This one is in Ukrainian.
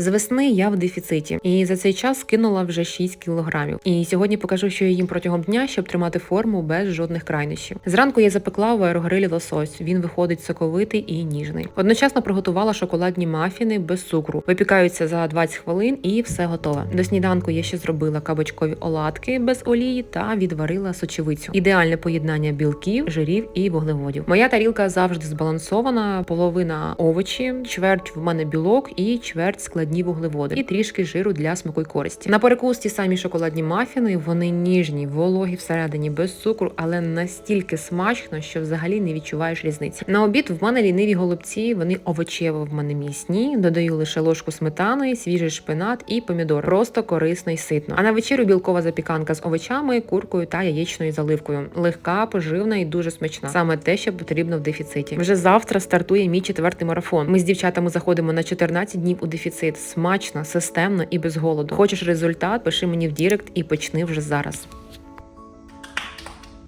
З весни я в дефіциті, і за цей час скинула вже 6 кілограмів. І сьогодні покажу, що я їм протягом дня, щоб тримати форму без жодних крайнощів. Зранку я запекла в аерогрилі лосось. Він виходить соковитий і ніжний. Одночасно приготувала шоколадні мафіни без цукру. Випікаються за 20 хвилин і все готове. До сніданку я ще зробила кабачкові оладки без олії та відварила сочевицю. Ідеальне поєднання білків, жирів і вуглеводів. Моя тарілка завжди збалансована: половина овочі, чверть в мене білок і чверть складні вуглеводи, і трішки жиру для смаку й користі. На перекус ті самі шоколадні мафіни. Вони ніжні, вологі всередині, без цукру, але настільки смачно, що взагалі не відчуваєш різниці. На обід в мене ліниві голубці, вони овочево в мене м'ясні. Додаю лише ложку сметани, свіжий шпинат і помідор. Просто корисно й ситно. А на вечерю білкова запіканка з овочами, куркою та яєчною заливкою. Легка, поживна і дуже смачна. Саме те, що потрібно в дефіциті. Вже завтра стартує мій четвертий марафон. Ми з дівчатами заходимо на 14 днів у дефіцит. Смачно, системно і без голоду. Хочеш результат? Пиши мені в Дірект і почни вже зараз.